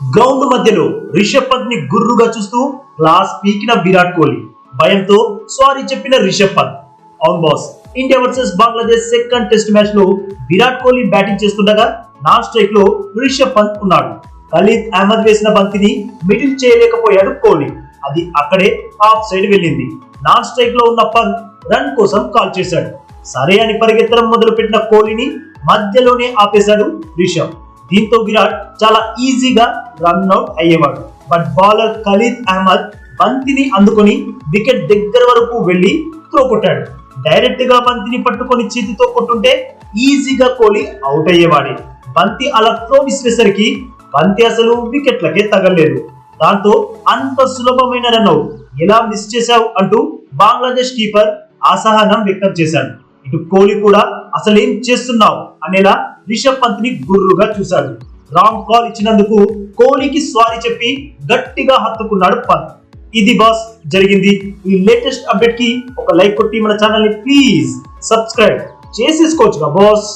Ground మధ్యలో రిషబ్ పంత్ని గుర్రుగా చూస్తూ class పీకిన Virat Kohli. భయంతో సారీ చెప్పిన రిషబ్ పంత్. అవును boss India versus Bangladesh second test మ్యాచ్లో విరాట్ కోహ్లీ బ్యాటింగ్ చేస్తుండగా నాన్ స్ట్రైక్లో రిషబ్ పంత్ ఉన్నాడు. ఖలీద్ అహ్మద్ వేసిన బంతిని మిడిల్ చేయలేకపోయాడు కోహ్లీ. అది అక్కడే ఆఫ్ సైడ్ వెళ్ళింది. నాన్ స్ట్రైక్లో ఉన్న పంత్ రన్ కోసం కాల్ చేశాడు. సరే అని పరిగెత్తడం మొదలుపెట్టిన కోహ్లీని మధ్యలోనే ఆపేశాడు రిషబ్. దీంతో విరాట్ చాలా ఈజీగా రన్ అవుట్ అయ్యేవాడు. బట్ బౌలర్ ఖలీద్ అహ్మద్ బంతిని అందుకొని వికెట్ దగ్గర వరకు వెళ్ళి త్రో కొట్టాడు. డైరెక్ట్గా బంతిని పట్టుకొని చేతితో కొట్టుంటే ఈజీగా కోహ్లీ అవుట్ అయ్యేవాడే. బంతి అలా త్రో విసిరేసరికి బంతి అసలు వికెట్లకే తగలేదు దాంతో అంత సులభమైన రన్ అవుట్ ఎలా మిస్ చేశావు అంటూ బంగ్లాదేశ్ కీపర్ అసహనం వ్యక్తం చేశాడు. ఇటు కోహ్లీ కూడా అసలు ఏం చేస్తున్నావు? అనేలా రిషబ్ పంత్ని గుర్రుగా చూశాడు. రాంగ్ కాల్ ఇచ్చినందుకు కోహ్లీకి సారీ చెప్పి గట్టిగా హత్తుకున్నాడు పంత్. ఇది బాస్ జరిగింది. ఈ లేటెస్ట్ అప్డేట్కి ఒక లైక్ కొట్టి మన ఛానల్ని ప్లీజ్ సబ్స్క్రైబ్ చేసేసుకోవచ్చుగా బాస్.